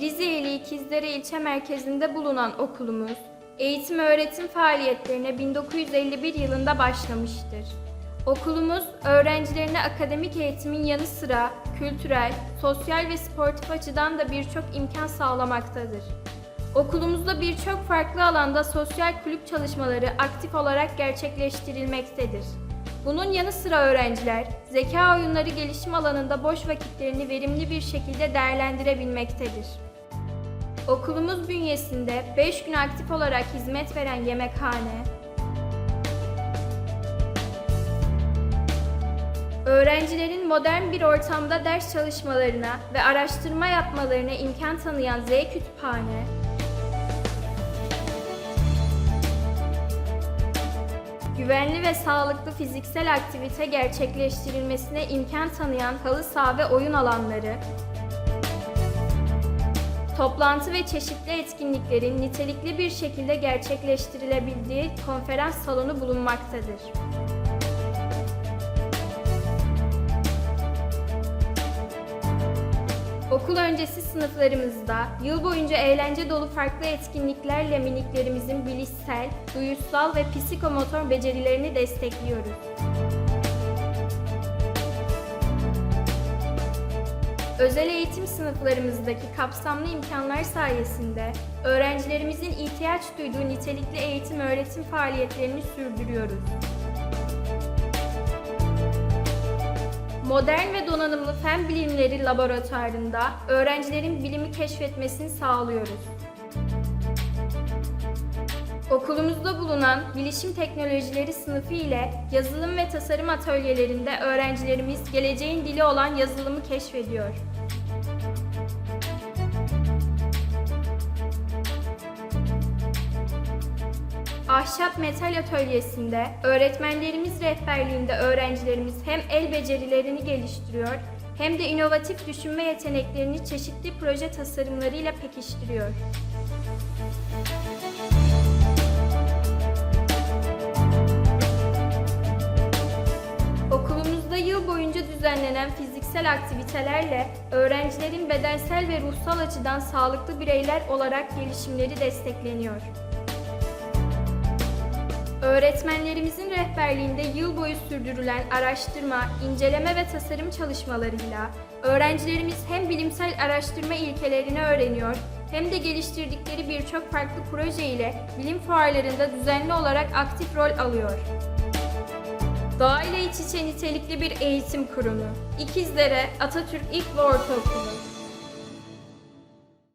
Rize ili İkizdere ilçe merkezinde bulunan okulumuz, eğitim öğretim faaliyetlerine 1951 yılında başlamıştır. Okulumuz, öğrencilerine akademik eğitimin yanı sıra kültürel, sosyal ve sportif açıdan da birçok imkan sağlamaktadır. Okulumuzda birçok farklı alanda sosyal kulüp çalışmaları aktif olarak gerçekleştirilmektedir. Bunun yanı sıra öğrenciler, zeka oyunları gelişim alanında boş vakitlerini verimli bir şekilde değerlendirebilmektedir. Okulumuz bünyesinde 5 gün aktif olarak hizmet veren yemekhane, öğrencilerin modern bir ortamda ders çalışmalarına ve araştırma yapmalarına imkan tanıyan Z Kütüphane, güvenli ve sağlıklı fiziksel aktivite gerçekleştirilmesine imkan tanıyan halı saha ve oyun alanları, toplantı ve çeşitli etkinliklerin nitelikli bir şekilde gerçekleştirilebildiği konferans salonu bulunmaktadır. Okul öncesi sınıflarımızda yıl boyunca eğlence dolu farklı etkinliklerle miniklerimizin bilişsel, duyusal ve psikomotor becerilerini destekliyoruz. Özel eğitim sınıflarımızdaki kapsamlı imkanlar sayesinde öğrencilerimizin ihtiyaç duyduğu nitelikli eğitim öğretim faaliyetlerini sürdürüyoruz. Modern ve donanımlı fen bilimleri laboratuvarında öğrencilerin bilimi keşfetmesini sağlıyoruz. Okulumuzda bulunan bilişim teknolojileri sınıfı ile yazılım ve tasarım atölyelerinde öğrencilerimiz geleceğin dili olan yazılımı keşfediyor. Ahşap metal atölyesinde öğretmenlerimiz rehberliğinde öğrencilerimiz hem el becerilerini geliştiriyor hem de inovatif düşünme yeteneklerini çeşitli proje tasarımlarıyla pekiştiriyor. Okulumuzda fiziksel aktivitelerle öğrencilerin bedensel ve ruhsal açıdan sağlıklı bireyler olarak gelişimleri destekleniyor. Öğretmenlerimizin rehberliğinde yıl boyu sürdürülen araştırma, inceleme ve tasarım çalışmalarıyla öğrencilerimiz hem bilimsel araştırma ilkelerini öğreniyor hem de geliştirdikleri birçok farklı proje ile bilim fuarlarında düzenli olarak aktif rol alıyor. Doğayla iç içe nitelikli bir eğitim kurumu. İkizdere Atatürk İlk ve Ortaokulu.